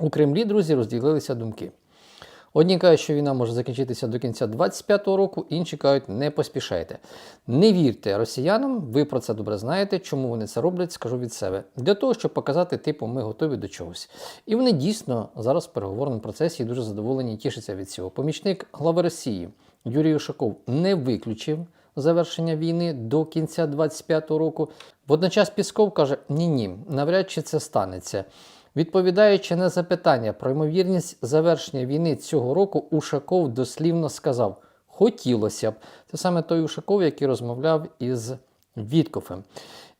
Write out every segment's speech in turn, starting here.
У Кремлі, друзі, розділилися думки. Одні кажуть, що війна може закінчитися до кінця 25-го року, інші кажуть, не поспішайте. Не вірте росіянам, ви про це добре знаєте. Чому вони це роблять, скажу від себе. Для того, щоб показати, типу, ми готові до чогось. І вони дійсно зараз в переговорному процесі дуже задоволені і тішаться від цього. Помічник глави Росії Юрій Ушаков не виключив завершення війни до кінця 25-го року. Водночас Пісков каже: ні-ні, навряд чи це станеться. Відповідаючи на запитання про ймовірність завершення війни цього року, Ушаков дослівно сказав: хотілося б. Це саме той Ушаков, який розмовляв із Віткофем.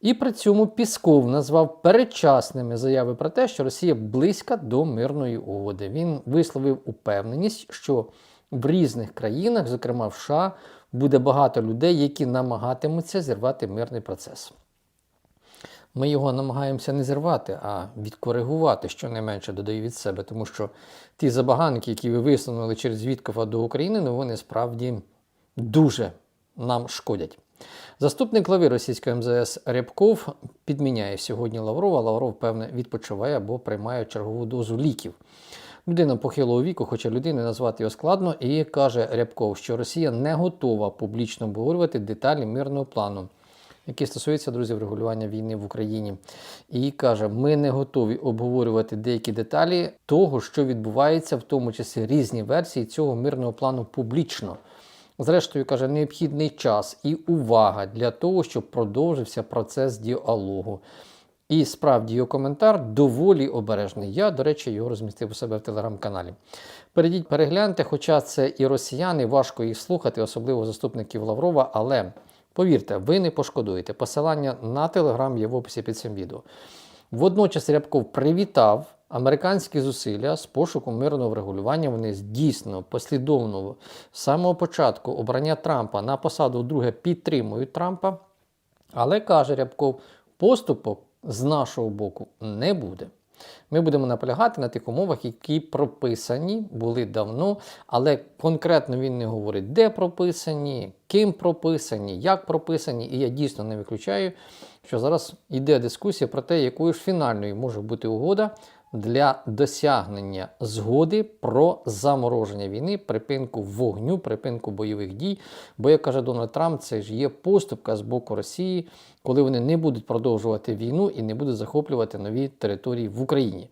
І при цьому Пісков назвав передчасними заяви про те, що Росія близька до мирної угоди. Він висловив упевненість, що в різних країнах, зокрема в США, буде багато людей, які намагатимуться зірвати мирний процес. Ми його намагаємося не зірвати, а відкоригувати, щонайменше додаю від себе, тому що ті забаганки, які ви висунули через Віткова до України, ну вони справді дуже нам шкодять. Заступник глави російської МЗС Рябков підміняє сьогодні Лаврова. Лавров, певне, відпочиває або приймає чергову дозу ліків. Людина похилого віку, хоча людини назвати його складно, і каже Рябков, що Росія не готова публічно обговорювати деталі мирного плану який стосується друзів регулювання війни в Україні, і каже: ми не готові обговорювати деякі деталі того, що відбувається, в тому числі різні версії цього мирного плану публічно. Зрештою, каже, необхідний час і увага для того, щоб продовжився процес діалогу. І справді його коментар доволі обережний. Я, до речі, його розмістив у себе в телеграм-каналі. Перейдіть, перегляньте, хоча це і росіяни, важко їх слухати, особливо заступників Лаврова, але Повірте, ви не пошкодуєте. Посилання на телеграм є в описі під цим відео. Водночас Рябков привітав американські зусилля з пошуку мирного врегулювання. Вони дійсно послідовно з самого початку обрання Трампа на посаду друге підтримують Трампа. Але каже Рябков, поступок з нашого боку не буде. Ми будемо наполягати на тих умовах, які прописані були давно, але конкретно він не говорить, де прописані, ким прописані, як прописані. І я дійсно не виключаю, що зараз йде дискусія про те, якою ж фінальною може бути угода для досягнення згоди про замороження війни, припинку вогню, припинку бойових дій. Бо, як каже Дональд Трамп, це ж є поступка з боку Росії, коли вони не будуть продовжувати війну і не будуть захоплювати нові території в Україні.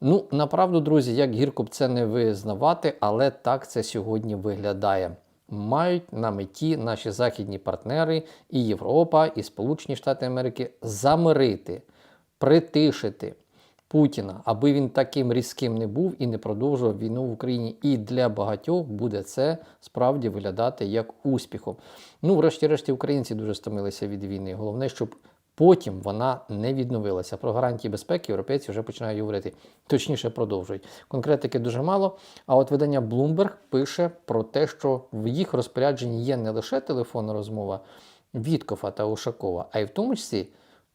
Ну, направду, друзі, як гірко б це не визнавати, але так це сьогодні виглядає. Мають на меті наші західні партнери і Європа, і Сполучені Штати Америки замирити, притишити Путіна, аби він таким різким не був і не продовжував війну в Україні. І для багатьох буде це справді виглядати як успіхом. Ну, врешті-решті, українці дуже стомилися від війни. Головне, щоб потім вона не відновилася. Про гарантії безпеки європейці вже починають говорити, точніше продовжують. Конкретики дуже мало. А от видання Bloomberg пише про те, що в їх розпорядженні є не лише телефонна розмова Віткофа та Ушакова, а й в тому числі.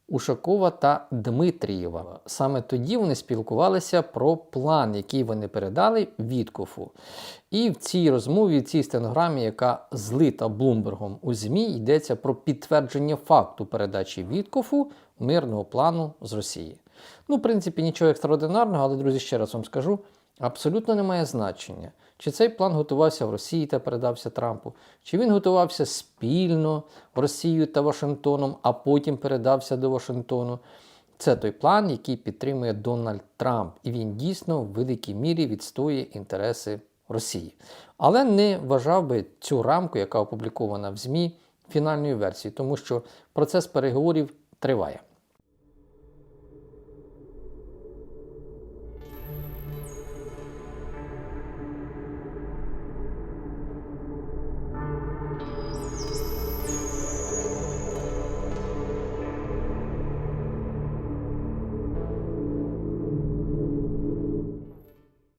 Ушакова та Дмитрієва. Саме тоді вони спілкувалися про план, який вони передали Віткофу. І в цій розмові, в цій стенограмі, яка злита Блумбергом у ЗМІ, йдеться про підтвердження факту передачі Віткофу мирного плану з Росії. Ну, в принципі, нічого екстраординарного, але, друзі, ще раз вам скажу: абсолютно немає значення. Чи цей план готувався в Росії та передався Трампу? Чи він готувався спільно в Росію та Вашингтоном, а потім передався до Вашингтону? Це той план, який підтримує Дональд Трамп, і він дійсно в великій мірі відстоює інтереси Росії. Але не вважав би цю рамку, яка опублікована в ЗМІ, фінальною версією, тому що процес переговорів триває.